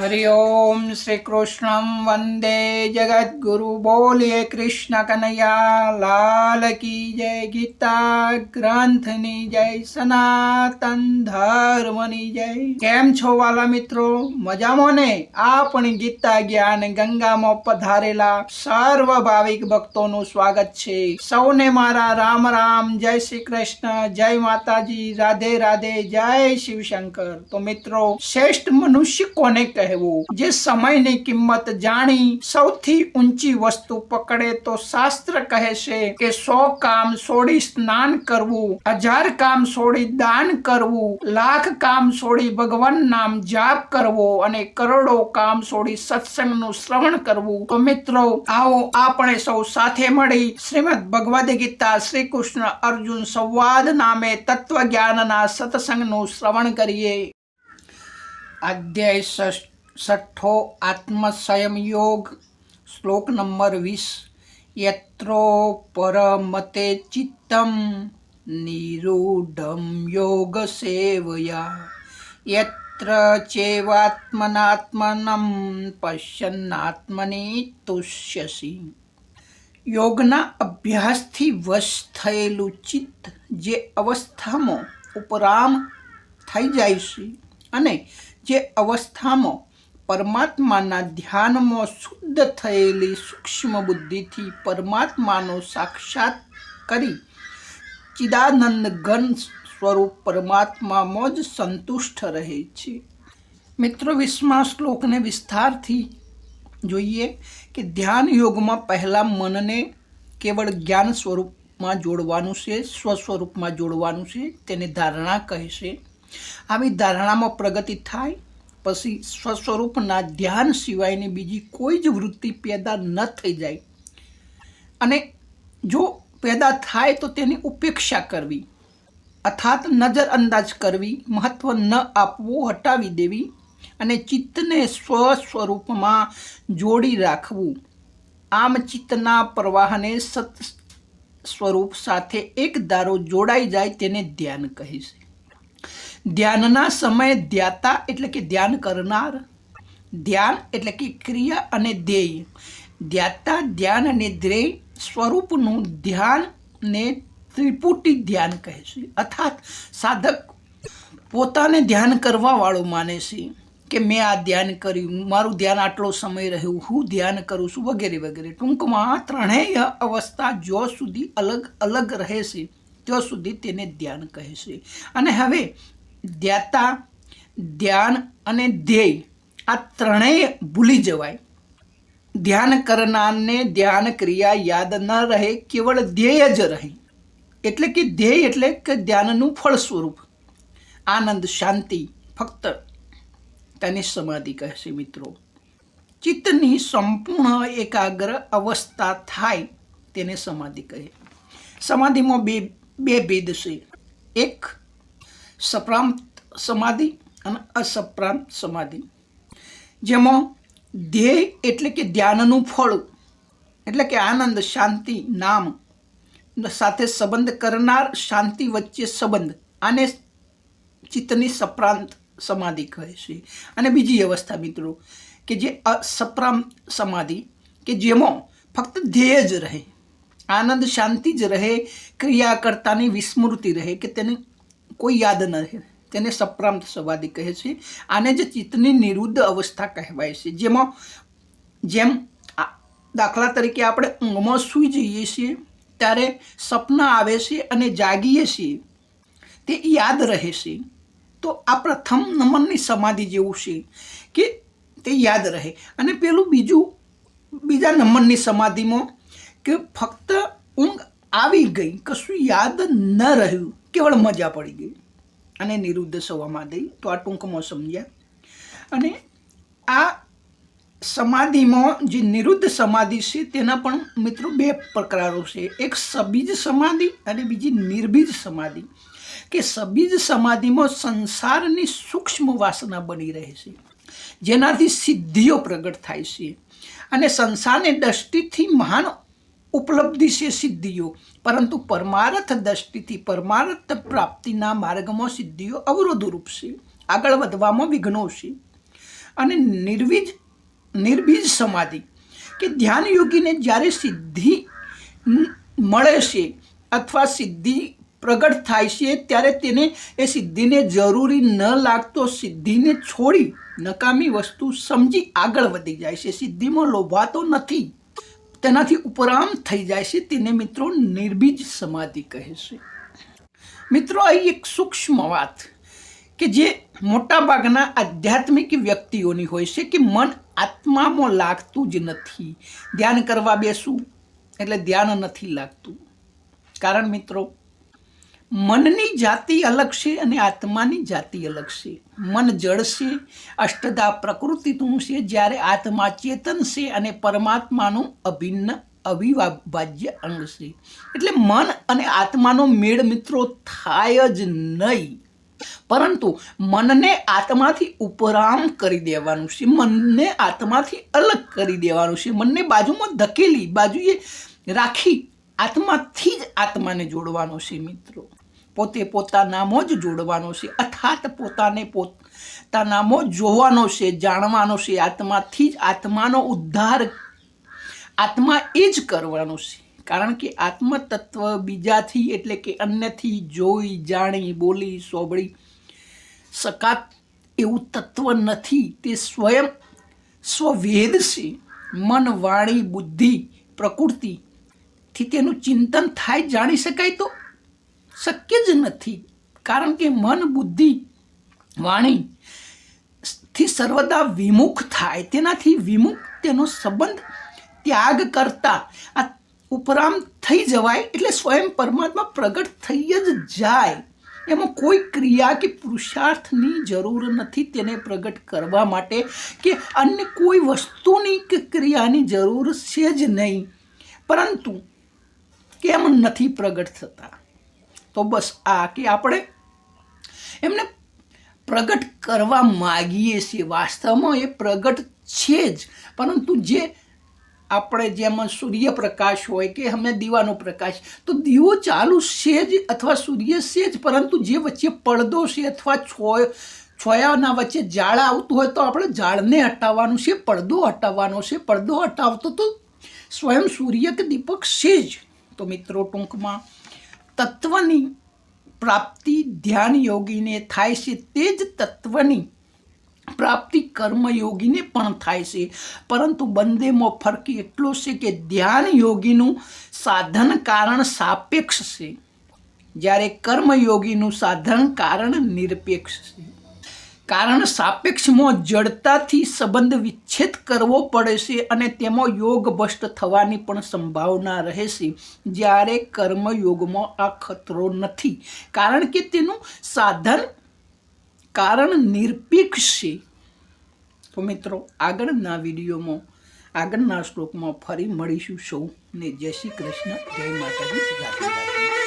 હરિ ઓમ શ્રી કૃષ્ણમ વંદે જગદગુરુ બોલીએ કૃષ્ણ કનૈયા લાલ કી જય ગીતા ગ્રંથની જય સનાતન ધર્મની જય કેમ છો વાલા મિત્રો મજામાં ને આપણી ગીતા જ્ઞાન ગંગામાં પધારેલા સર્વ ભાવિક ભક્તોનું સ્વાગત છે સૌને મારા રામ રામ જય શ્રી કૃષ્ણ જય માતાજી રાધે રાધે જય શિવશંકર તો મિત્રો શ્રેષ્ઠ મનુષ્ય કોને કહેવું જે સમયની કિંમત જાણી સૌથી ઊંચી વસ્તુ પકડે તો શાસ્ત્ર કહે છે કે સો કામ છોડી સ્નાન કરવું, હજાર કામ છોડી દાન કરવું, લાખ કામ છોડી ભગવાન નામ જાપ કરવો અને કરોડો કામ છોડી સત્સંગનું શ્રવણ કરવું. તો મિત્રો, આવો આપણે સૌ સાથે મળી શ્રીમદ ભગવદ્ ગીતા શ્રી કૃષ્ણ અર્જુન સંવાદ નામે તત્વ જ્ઞાનના સત્સંગનું શ્રવણ કરીએ. અધ્યાય ષષ્ઠ- છઠ્ઠો આત્મસંયમ યોગ શ્લોક નંબર વીસ યત્રો પરમતે ચિત્તમ નિરૂઢમ યોગ સેવયા યત્ર ચેવાત્મનાત્મનમ પશ્યન્નાત્મની તુષ્યસી યોગના અભ્યાસથી વશ થયેલું ચિત્ત જે અવસ્થામાં ઉપરામ થઈ જાય છે અને જે અવસ્થામાં પરમાત્માના ધ્યાનમાં શુદ્ધ થયેલી સૂક્ષ્મ બુદ્ધિથી પરમાત્માનો સાક્ષાત કરી ચિદાનંદ ઘન સ્વરૂપ પરમાત્મામાં જ સંતુષ્ટ રહે છે. મિત્રો, વિસ્મા શ્લોકને વિસ્તારથી જોઈએ કે ધ્યાન યોગમાં પહેલાં મનને કેવળ જ્ઞાન સ્વરૂપમાં જોડવાનું છે સ્વ સ્વરૂપમાં જોડવાનું છે, તેને ધારણા કહે છે આવી ધારણામાં પ્રગતિ થાય પછી સ્વ સ્વરૂપના ધ્યાન સિવાયની બીજી કોઈ જ વૃત્તિ પેદા ન થઈ જાય. અને જો પેદા થાય તો તેની ઉપેક્ષા કરવી. અર્થાત નજર અંદાજ કરવી, મહત્વ ન આપવું, હટાવી દેવી અને ચિત્તને સ્વ સ્વરૂપમાં જોડી રાખવું. આમ ચિત્તના પ્રવાહને સત સ્વરૂપ સાથે એક ધારો જોડાઈ જાય તેને ધ્યાન કહે છે ધ્યાનના સમયે ધ્યાતા એટલે કે ધ્યાન કરનાર. ધ્યાન એટલે કે ક્રિયા અને ધ્યેય. ધ્યાતા ધ્યાન અને ધ્યેય સ્વરૂપનું ધ્યાનને ત્રિપુટી ધ્યાન કહે છે. અર્થાત સાધક પોતાને ધ્યાન કરવાવાળો માને છે કે મેં આ ધ્યાન કર્યું, મારું ધ્યાન આટલો સમય રહ્યું, હું ધ્યાન કરું છું, વગેરે વગેરે. ટૂંકમાં ત્રણેય અવસ્થા જો સુધી અલગ અલગ રહે છે, ત્યાં સુધી તેને ધ્યાન કહે છે. અને હવે ધ્યાતા ધ્યાન અને ધ્યેય આ ત્રણેય ભૂલી જવાય. ધ્યાન કરનારને ધ્યાન ક્રિયા યાદ ન રહે, કેવળ ધ્યેય જ રહે. એટલે કે ધ્યેય એટલે કે ધ્યાનનું ફળ સ્વરૂપ આનંદ, શાંતિ, ફક્ત. તેને સમાધિ કહેશે મિત્રો. ચિત્તની સંપૂર્ણ એકાગ્ર અવસ્થા થાય, તેને સમાધિ કહે. સમાધિમાં બે બે ભેદ છે. એક સપ્રાંત સમાધિ અને અસપ્રાંત સમાધિ. જેમાં ધ્યેય એટલે કે ધ્યાનનું ફળ, એટલે કે આનંદ, શાંતિ, નામ, સાથે સંબંધ કરનાર શાંતિ વચ્ચે સંબંધ, આને ચિત્તની સપ્રાંત સમાધિ કહે છે. અને બીજી અવસ્થા મિત્રો, કે જે અસપ્રાંત સમાધિ, કે જેમાં ફક્ત ધ્યેય જ રહે, આનંદ, શાંતિ જ રહે, ક્રિયા કરતાની વિસ્મૃતિ રહે, કે તેને કોઈ યાદ ન રહે. તેને સપ્રાંત સમાધિ કહે છે. આને જ ચિત્તની નિરુદ્ધ અવસ્થા કહેવાય છે. જેમાં, જેમ દાખલા તરીકે આપણે ઊંઘમાં સૂઈ જઈએ છીએ, ત્યારે સપના આવે છે અને જાગીએ છીએ. તે યાદ રહે છે. તો આ પ્રથમ નમનની સમાધિ જેવું છે કે તે યાદ રહે. અને પેલું બીજું, બીજા નંબરની સમાધિમાં કે ફક્ત ઊંઘ આવી ગઈ, કશું યાદ ન રહ્યું. કેવળ મજા પડી ગઈ. અને નિરુદ્ધ સમાધિ તો આ ટૂંકમાં સમજ્યા. અને આ સમાધિમાં જે નિરુદ્ધ સમાધિ છે તેના પણ મિત્રો બે પ્રકારો છે. એક સબીજ સમાધિ અને બીજી નિર્બીજ સમાધિ. કે સબીજ સમાધિમાં સંસારની સૂક્ષ્મ વાસના બની રહે છે. જેનાથી સિદ્ધિઓ પ્રગટ થાય છે. અને સંસારની દ્રષ્ટિથી મહાન ઉપલબ્ધિ છે સિદ્ધિઓ. પરંતુ પરમાર્થ દ્રષ્ટિથી પરમાર્થ પ્રાપ્તિના માર્ગમાં સિદ્ધિઓ અવરોધરૂપ છે. આગળ વધવામાં વિઘ્નો છે. અને નિર્વિજ, નિર્બીજ સમાધિ, કે ધ્યાન યોગીને જ્યારે સિદ્ધિ મળે છે અથવા સિદ્ધિ પ્રગટ થાય છે, ત્યારે તેને એ સિદ્ધિને જરૂરી ન લાગતો સિદ્ધિને છોડી નકામી વસ્તુ સમજી આગળ વધી જાય છે. સિદ્ધિમાં લોભાતો નથી. તેનાથી ઉપરામ થઈ જાય છે. તેને મિત્રો નિર્બીજ સમાધિ કહે છે. મિત્રો અહીં એક સૂક્ષ્મ વાત કે જે મોટાભાગના આધ્યાત્મિક વ્યક્તિઓની હોય છે કે મન આત્મામાં લાગતું જ નથી. ધ્યાન કરવા બેસું એટલે ધ્યાન નથી લાગતું. કારણ મિત્રો મનની જાતિ અલગ છે અને આત્માની જાતિ અલગ છે. મન જળ છે અષ્ટધા પ્રકૃતિનું છે, જ્યારે આત્મા ચેતન છે અને પરમાત્માનું અભિન્ન અવિભાજ્ય અંગ છે. એટલે મન અને આત્માનો મેળ મિત્રો થાય જ નહીં. પરંતુ મનને આત્માથી ઉપરામ કરી દેવાનું છે. મનને આત્માથી અલગ કરી દેવાનું છે. મનને બાજુમાં ધકેલી, બાજુએ રાખી આત્માથી જ આત્માને જોડવાનો છે મિત્રો. પોતે પોતાનામાં જ જોડવાનો છે. અર્થાત પોતાને પોતાનામાં જોવાનો છે, જાણવાનો છે, આત્માથી જ આત્માનો ઉદ્ધાર, આત્મા એ જ કરવાનો છે. કારણ કે આત્મતત્વ બીજાથી એટલે કે અન્યથી જોઈ, જાણી, બોલી સોબળી શકાત એવું તત્વ નથી. તે સ્વયં સ્વવેદ છે. મન, વાણી, બુદ્ધિ પ્રકૃતિથી તેનું ચિંતન થાય, જાણી શકાય તો શક્ય જ નથી. કારણ કે મન, બુદ્ધિ, વાણી થી સર્વદા વિમુખ થાય. તેનાથી વિમુખ તેનો સંબંધ ત્યાગ કરતા આ ઉપરામ થઈ જવાય એટલે સ્વયં પરમાત્મા પ્રગટ થઈ જ જાય. એમાં કોઈ ક્રિયા કે પુરુષાર્થની જરૂર નથી તેને પ્રગટ કરવા માટે કે અન્ય કોઈ વસ્તુની કે ક્રિયાની જરૂર છે જ નહીં. પરંતુ કેમ નથી પ્રગટ થતા? તો બસ આ કે આપણે એમને પ્રગટ કરવા માગીએ છીએ. વાસ્તવમાં એ પ્રગટ છે જ. પરંતુ જે આપણે જેમાં સૂર્યપ્રકાશ હોય કે અમે દીવાનો પ્રકાશ, તો દીવો ચાલુ છે જ અથવા સૂર્ય છે જ. પરંતુ જે વચ્ચે પડદો છે અથવા છોય, છોયાના વચ્ચે ઝાડ આવતું હોય તો આપણે ઝાડને હટાવવાનું છે, પડદો હટાવવાનો છે. પડદો હટાવતો તો સ્વયં સૂર્ય કે દીપક છે જ. તો મિત્રો ટૂંકમાં તત્વની પ્રાપ્તિ ધ્યાન યોગીને થાય છે તે જ તત્વની પ્રાપ્તિ કર્મયોગીને પણ થાય છે. પરંતુ બંનેમાં ફરક એટલો છે કે ધ્યાન યોગીનું સાધન કારણ સાપેક્ષ છે. જ્યારે કર્મયોગીનું સાધન કારણ નિરપેક્ષ છે. કારણ સાપેક્ષમાં જડતાથી સંબંધ વિચ્છેદ કરવો પડે છે અને તેમાં યોગ ભ્રષ્ટ થવાની પણ સંભાવના રહે છે. જ્યારે કર્મયોગમાં આ ખતરો નથી. કારણ કે તેનું સાધન કારણ નિરપેક્ષ છે. તો મિત્રો, આગળના વિડીયોમાં, આગળના શ્લોકમાં ફરી મળીશું સૌને. જય શ્રી કૃષ્ણ. જય માતાજી.